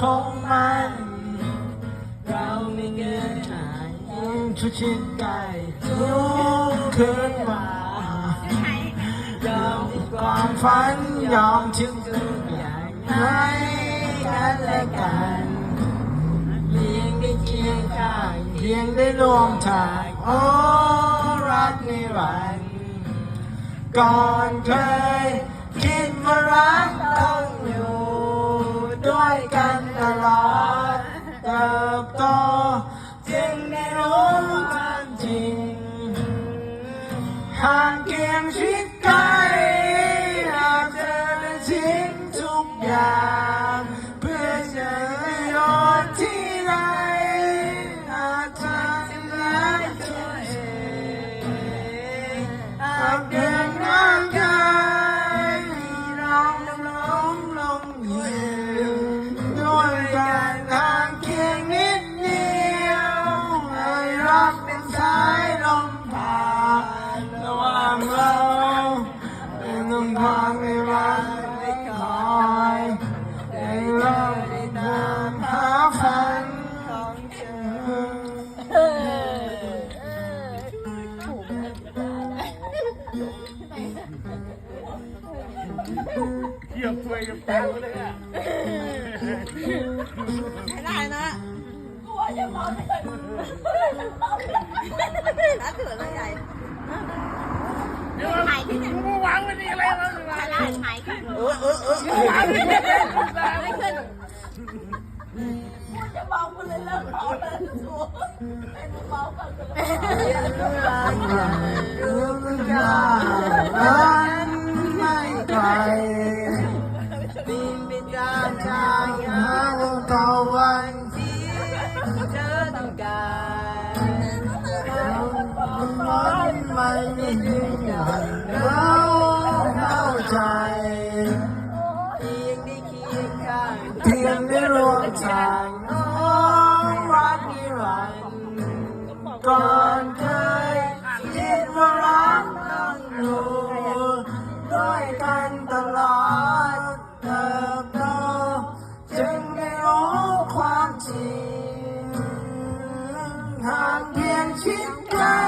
คงมัน เราไม่เกินหายชุดชิดใจทุกคืนมายอมความฝันยอมทิ้งทุกอย่างให้กันและกันเพียงได้เคียงข้างเพียงได้ร่วมทางโอ้รักนิรันก่อนเคยคิดว่ารักต้อง ห่ ยียบถ้วยกับแตงเลยอะไม่ได้นะกลัวจะมองไม่เห็นน่าเถื่อนเลยใหญ่เดี๋ยวถ่ายที่ไหนกูวางไว้นี่อะไรแล้วนี่วะถ่ายถ่ายขึ้นเออเออเออวางไว้นี่ไม่ขึ้นกูจะมองกูเลยเลิกมองเลยกูให้มึงมองก่อนกูเลย ไม่ได้ดึงกันเราเข้าใจเพียงได้เคียงข้างเพียงได้ร่วมทางโอ้รักนิรันดร์ก่อนเคยคิดว่ารักต้องอยู่ด้วยกันตลอดเติบโตจึงได้รู้ความจริงห่างเพียงชิดใกล้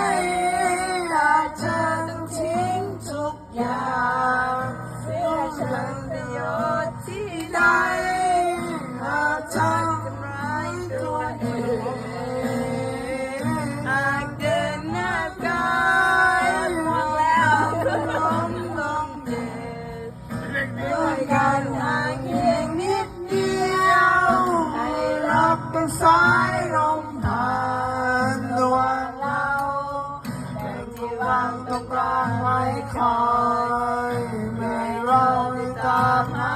สายลมผ่านระหว่างเราแต่ที่วางตรงกลางไว้คอยเมื่อเราได้ตามหา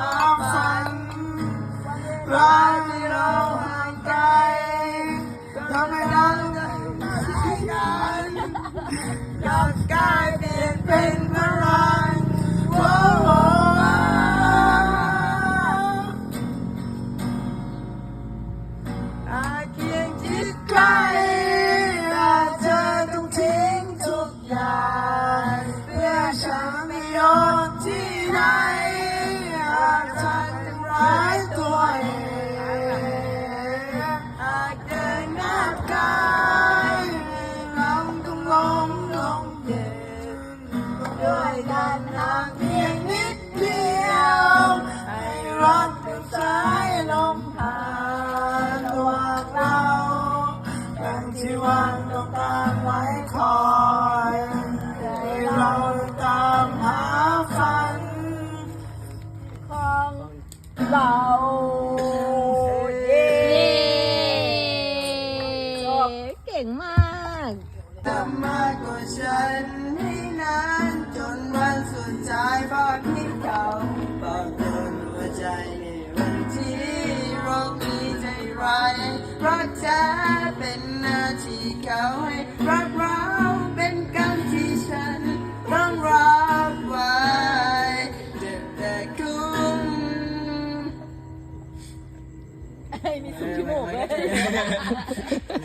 ฝันรักที่เราห่างไกลทำให้เราได้ใช้กันกลับกลาย ด้วยกันห่างเพียงนิดเดียวให้รักเป็นสายลมผ่านระหว่างเราดังที่วางตรงกลางไว้คอยให้เราตามหาฝันของเราเย้เก่งมากทำมากกว่าฉันให้นาน ร้ายรักแท้เป็นหน้าที่เขาให้รักเรา